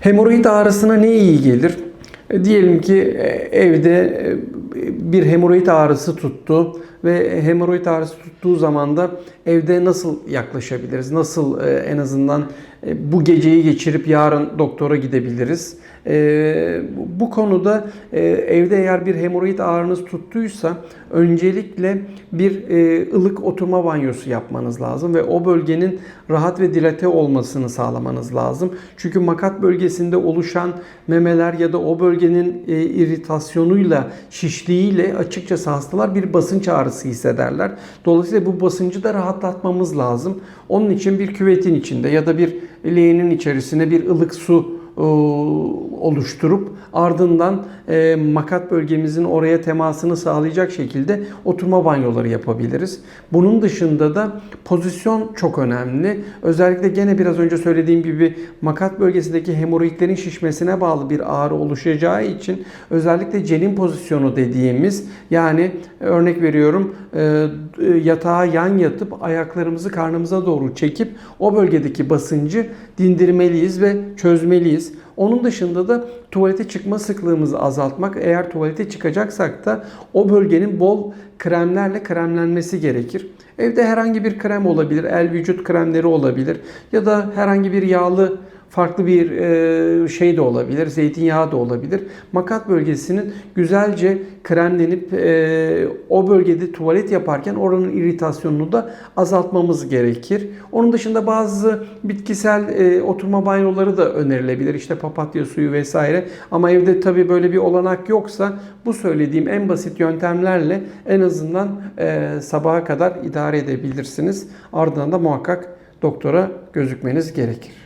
Hemoroid ağrısına ne iyi gelir? E, Diyelim ki e, evde e, bir hemoroid ağrısı tuttu ve hemoroid ağrısı tuttuğu zaman da evde nasıl yaklaşabiliriz? Nasıl en azından bu geceyi geçirip yarın doktora gidebiliriz? E, Bu konuda e, evde eğer bir hemoroid ağrınız tuttuysa öncelikle bir e, ılık oturma banyosu yapmanız lazım ve o bölgenin rahat ve dilate olmasını sağlamanız lazım. Çünkü makat bölgesinde oluşan memeler ya da o bölgenin e, iritasyonuyla, şişliğiyle açıkçası hastalar bir basınç ağrısı hissederler. Dolayısıyla bu basıncı da rahatlatmamız lazım. Onun için bir küvetin içinde ya da bir leğenin içerisine bir ılık su oluşturup ardından e, makat bölgemizin oraya temasını sağlayacak şekilde oturma banyoları yapabiliriz. Bunun dışında da pozisyon çok önemli. Özellikle gene biraz önce söylediğim gibi makat bölgesindeki hemoroidlerin şişmesine bağlı bir ağrı oluşacağı için özellikle celin pozisyonu dediğimiz yani örnek veriyorum e, yatağa yan yatıp ayaklarımızı karnımıza doğru çekip o bölgedeki basıncı dindirmeliyiz ve çözmeliyiz. is Onun dışında da tuvalete çıkma sıklığımızı azaltmak. Eğer tuvalete çıkacaksak da o bölgenin bol kremlerle kremlenmesi gerekir. Evde herhangi bir krem olabilir, el vücut kremleri olabilir ya da herhangi bir yağlı farklı bir e, şey de olabilir, zeytinyağı da olabilir. Makat bölgesinin güzelce kremlenip e, o bölgede tuvalet yaparken oranın iritasyonunu da azaltmamız gerekir. Onun dışında bazı bitkisel e, oturma banyoları da önerilebilir. İşte papatya suyu vesaire. Ama evde tabii böyle bir olanak yoksa bu söylediğim en basit yöntemlerle en azından e, sabaha kadar idare edebilirsiniz. Ardından da muhakkak doktora gözükmeniz gerekir.